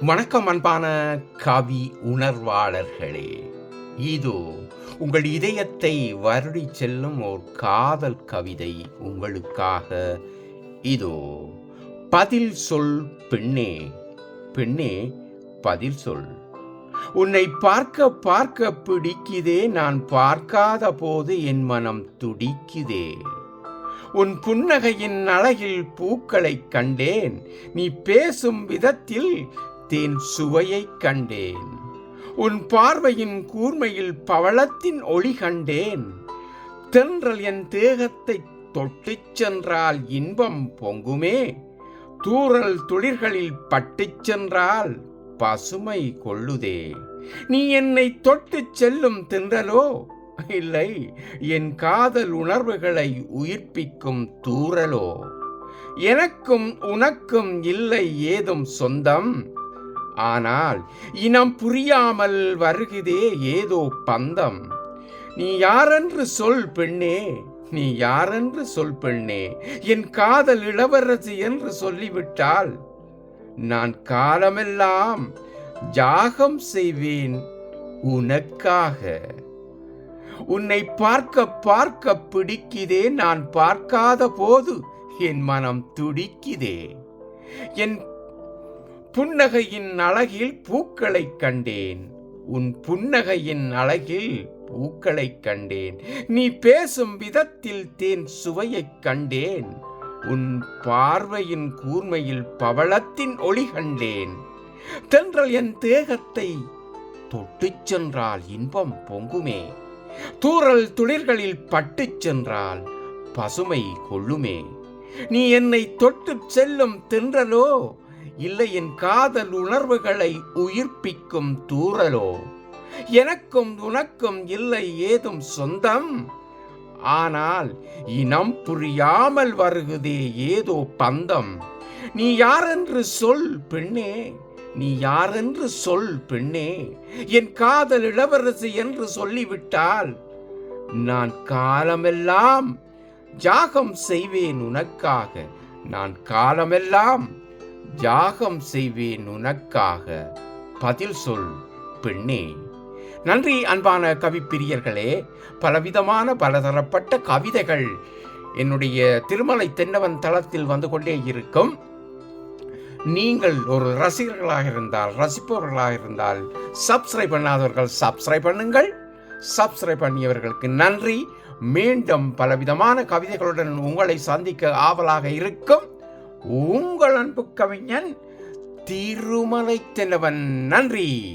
வணக்கம் அன்பான கவி உணர்வாளர்களே. இதோ உங்கள் இதயத்தை வருடி செல்லும் ஓர் காதல் கவிதை உங்களுக்காக. இதோ பதில் சொல் பெண்ணே. பெண்ணே பதில் சொல். உன்னை பார்க்க பார்க்க பிடிக்குதே நான் பார்க்காத போது என் மனம் துடிக்குதே. உன் புன்னகையின் அழகில் பூக்களைக் கண்டேன் நீ பேசும் விதத்தில் தேன் சுவையைக் கண்டேன். உன் பார்வையின் கூர்மையில் பவளத்தின் ஒளி கண்டேன். தென்றல் என் தேகத்தை தொட்டுச் சென்றால் இன்பம் பொங்குமே. தூறல் துளிர்களில் பட்டுச் சென்றால் பசுமை கொள்ளுதே. நீ என்னை தொட்டுச் செல்லும் தின்றலோ? இல்லை என் காதல் உணர்வுகளை உயிர்ப்பிக்கும் தூறலோ? எனக்கும் உனக்கும் இல்லை ஏதும் சொந்தம். ஆனால் இனம் புரியாமல் வருகிறதே ஏதோ பந்தம். நீ யாரென்று சொல் பெண்ணே நீ யாரென்று சொல் பெண்ணே என் காதல் இளவரசி என்று சொல்லிவிட்டால் நான் காலமெல்லாம் ஜாகம் செய்வேன் உனக்காக. உன்னை பார்க்க பார்க்க பிடிக்குதே நான் பார்க்காத போது என் மனம் துடிக்குதே. என் புன்னகையின் அழகில் பூக்களைக் கண்டேன். உன் புன்னகையின் அழகில் பூக்களைக் கண்டேன். நீ பேசும் விதத்தில் தேன் சுவையைக் கண்டேன். உன் பார்வையின் கூர்மையில் பவளத்தின் ஒளி கண்டேன். தென்றல் என் தேகத்தை தொட்டுச் சென்றால் இன்பம் பொங்குமே. தூறல் துளிர்களில் பட்டுச் சென்றால் பசுமை கொள்ளுமே. நீ என்னை தொட்டுச் செல்லும் தென்றலோ இல்லை என் காதல் உணர்வுகளை உயிர்ப்பிக்கும் தூறலோ எனக்கும் உனக்கும் இல்லை ஏதும் சொந்தம்? ஆனால் இனம் புரியாமல் வருகுதே ஏதோ பந்தம். நீ யாரென்று சொல் பெண்ணே நீ யாரென்று சொல் பெண்ணே என் காதல் இளவரசி என்று சொல்லிவிட்டால் நான் காலமெல்லாம் ஜாகம் செய்வேன் உனக்காக. நான் காலமெல்லாம் ஜாகம் செய்வேன் உனக்காக. பதில் சொல் பெண்ணே. நன்றி அன்பான கவிப்பிரியர்களே பலவிதமான பலதரப்பட்ட கவிதைகள் என்னுடைய திருமலை தென்னவன் தளத்தில் வந்து கொண்டே இருக்கும். நீங்கள் ஒரு ரசிகர்களாக இருந்தால் ரசிப்பவர்களாக இருந்தால் சப்ஸ்கிரைப் பண்ணாதவர்கள் சப்ஸ்கிரைப் பண்ணுங்கள். சப்ஸ்கிரைப் பண்ணியவர்களுக்கு நன்றி. மீண்டும் பலவிதமான கவிதைகளுடன் உங்களை சந்திக்க ஆவலாக இருக்கும். உங்கள் அன்பு கவிஞன் திருமலை தென்னவன். நன்றி.